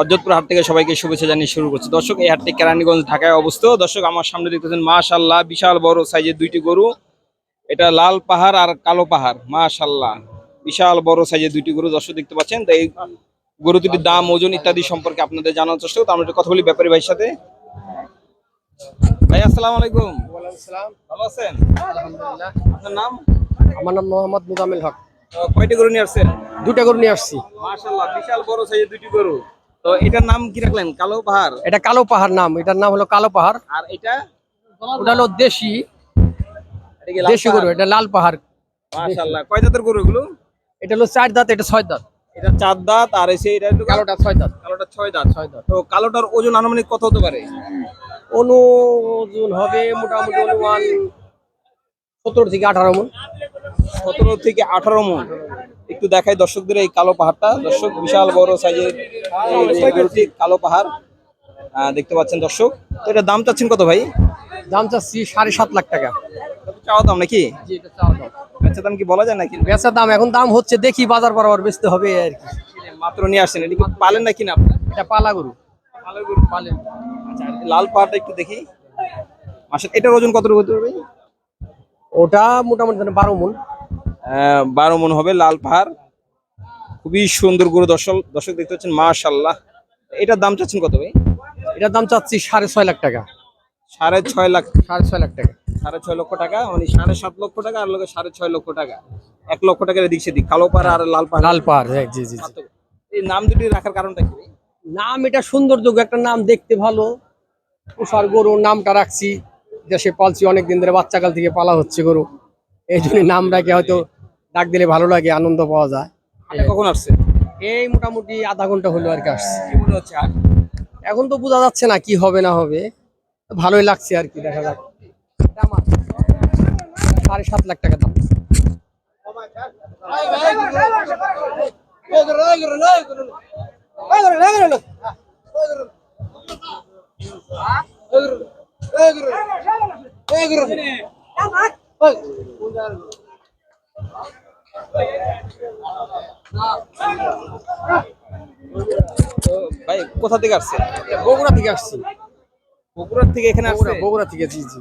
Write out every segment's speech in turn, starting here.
অযোধপুর হাট থেকে সবাইকে শুভেচ্ছা জানিয়ে শুরু করছি। দর্শক এই হাটটি কেরানীগঞ্জ ঢাকায় অবস্থিত। দর্শক আমার সামনে দেখতেছেন মাশাল্লাহ বিশাল বড় সাইজের দুইটি গরু। এটা লাল পাহাড় আর কালো পাহাড়। মাশাল্লাহ বিশাল বড় সাইজের দুইটি গরু। দর্শক দেখতে পাচ্ছেন তো এই গরু দুটির দাম ওজন ইত্যাদি সম্পর্কে আপনাদের জানার চেষ্টা করতে আমরা একটু কথা বলি ব্যাপারী ভাইয়ের সাথে। ভাই আসসালামু আলাইকুম। ভালো আছেন? আপনার নাম? আমার নাম মোহাম্মদ মুজামিল হক। কয়টি গরু নিয়ে আসছেন? দুটা গরু নিয়ে আসছি। মাশাল্লাহ বিশাল বড় সাইজের দুইটি গরু। তো এটার নাম কি রাখলেন? কালো পাহাড়? এটা কালো পাহাড় নাম এটার নাম হলো কালো পাহাড়। আর এটা? ওটা হলো দেশি দেশি গরু এটা লাল পাহাড়। মাশাআল্লাহ। কয় জাতের গরু এগুলো? এটা হলো চার দাঁত এটা ছয় দাঁত। এটা চার দাঁত আর এসে এটা একটু কালোটা ছয় দাঁত। কালোটা ছয় দাঁত। ছয় দাঁত। তো কালোটার ওজন আনুমানিক কত হতে পারে? অনুজন হবে মোটামুটি অনুমান সতেরো থেকে আঠারো মন। সতেরো থেকে আঠারো মন। একটু দেখাই দর্শকদের এই কালো পাহাড়টা। দর্শক বিশাল বড় সাইজের গরুটি কালো পাহাড়। দেখতে পাচ্ছেন দর্শক। তো এটা দাম চাচ্ছেন কত ভাই? দাম চাচ্ছি সাড়ে সাত লাখ টাকা। চাওয়া দাম নাকি? চাওয়া দাম। কি বলা যায় নাকি? বেচার দাম এখন দাম হচ্ছে দেখি বাজার বরাবর বেচতে হবে আর কি। মাত্র নিয়ে আসছেন এটা কি পালেন নাকি না এটা পালা গরু। কালো গরু পালেন আচ্ছা লাল পাহাড়টা একটু দেখি। আসলে এটার ওজন কত হতে পারবে ওটা মোটামুটি বারো মন। বারো মন হবে লাল পাহাড়। খুবই সুন্দর গরু দর্শক দর্শক দেখতে পাচ্ছেন মাশাল্লাহ এটার দাম চাচ্ছেন কত ভাই? এটার দাম চাচ্ছি সাড়ে ছয় লাখ টাকা। সাড়ে ছয় লাখ সাড়ে ছয় লাখ টাকা। সাড়ে ছয় লক্ষ টাকা মানে সাড়ে সাত লক্ষ টাকা আর লোকে সাড়ে ছয় লক্ষ টাকা। এক লক্ষ টাকার এদিক সেদিক কালো পাহাড় আর লাল পাহাড়। লাল পাহাড় হ্যাঁ, জি জি এই নাম দুটি রাখার কারণটা কি ভাই? নাম এটা সৌন্দর্য একটা নাম দেখতে ভালো। তুষার গরু নামটা রাখছি। দেশে পালছি অনেক দিন ধরে বাচ্চাকাল থেকে পালা হচ্ছে গরু। এই জন্য নাম রাখে হয়তো ডাক দিলে ভালো লাগে আনন্দ পাওয়া যায়। কখন আসছে এই মোটামুটি আধা ঘণ্টা হলো আর কি আসছে। কি মনে হচ্ছে হাট এখন তো বোঝা যাচ্ছে না কি হবে না হবে। ভালোই লাগছে আর কি দেখা যাক। দাম সাড়ে সাত লাখ টাকা দাম। তো ভাই কোথা থেকে আসছে বগুড়া থেকে আসছি। বগুড়ার থেকে এখানে আসছে বগুড়া বগুড়া থেকে জি জি।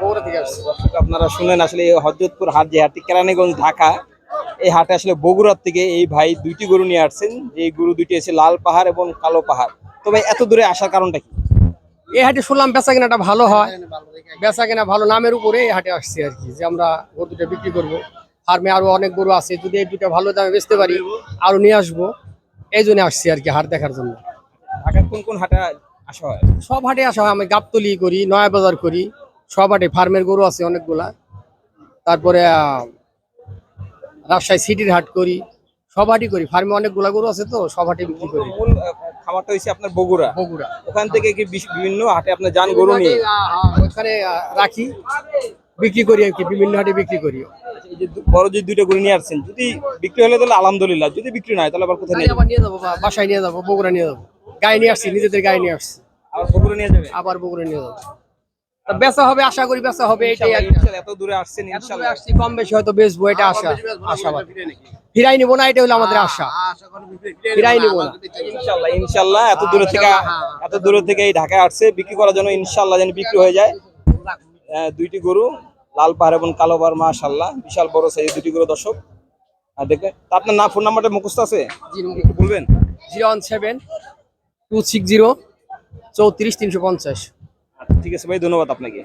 বগুড়া থেকে আসছি। আপনারা শুনেন আসলে হজরতপুর হাট যে হাটটি কেরানীগঞ্জ ঢাকা এই হাটে আসলে বগুড়ার থেকে এই ভাই দুইটি গরু নিয়ে আসছেন। যে গরু দুইটি আছে লাল পাহাড় এবং কালো পাহাড়। তো ভাই এত দূরে আসার কারণটা কি? এই হাটে শুনলাম বেচা কেনাটা ভালো হয়। বেচা কেনা ভালো নামের উপরে এই হাটে আসছি আর কি যে আমরা গরু দুটো বিক্রি করব। ফার্মে আরও অনেক গরু আছে যদি এই দুটো ভালো দামে বেচতে পারি আরও নিয়ে আসব। এই জন্য আসছি আর কি হাট দেখার জন্য। কোন কোন হাটে আসা হয়? সব হাটে আসা হয় আমি গাবতলি করি নয়া বাজার করি সব হাটে ফার্মের গরু আছে অনেকগুলা। তারপরে রাজশাহী সিটির হাট করি সব হাটই করি ফার্মে অনেকগুলা গরু আছে তো সব হাটে বিক্রি করি। মূল খামারটা হচ্ছে আপনার বগুড়া? বগুড়া। ওখান থেকে কি বিভিন্ন হাটে আপনার যান গরু নিয়ে? ওখানে রাখি বিক্রি করি আর কি বিভিন্ন হাটে বিক্রি করি। এই যে বড় যে দুইটা গরু নিয়ে আসছেন যদি বিক্রি হলে তাহলে আলহামদুলিল্লাহ যদি বিক্রি না হয় তাহলে আবার কোথায় নিয়ে আবার নিয়ে যাব বাসায় নিয়ে যাব বগুড়া নিয়ে যাব। গায়ে নিয়ে আসছি নিজেদের গায়ে নিয়ে আসছি। আবার বগুড়া নিয়ে যাবে আবার বগুড়া নিয়ে যাব। বেচা হবে আশা করি বেচা হবে এটাই এত দূরে আসছেন ইনশাআল্লাহ আসছি কম বেশি হয়তো বেচবো এটা আশা আশাবাদ। ফিরাই নিবো না এটা হলো আমাদের আশা। ফিরাই নিবো না। ইনশাআল্লাহ ইনশাআল্লাহ এত দূরে থেকে এত দূরে থেকে এই ঢাকায় আসছে বিক্রি করার জন্য ইনশাআল্লাহ যেন বিক্রি হয়ে যায়। দুইটি গরু লাল পাহাড় এবং কালো পাহাড় মাশাআল্লাহ। বিশাল বড় সাইজ দুটি করে দর্শক। আর দেখে তা আপনার না ফোন নাম্বারটা মুখস্থ আছে? একটু বলবেন? Zero one seven two six zero চৌত্রিশ তিনশো পঞ্চাশ। আচ্ছা, ঠিক আছে ভাই ধন্যবাদ আপনাকে।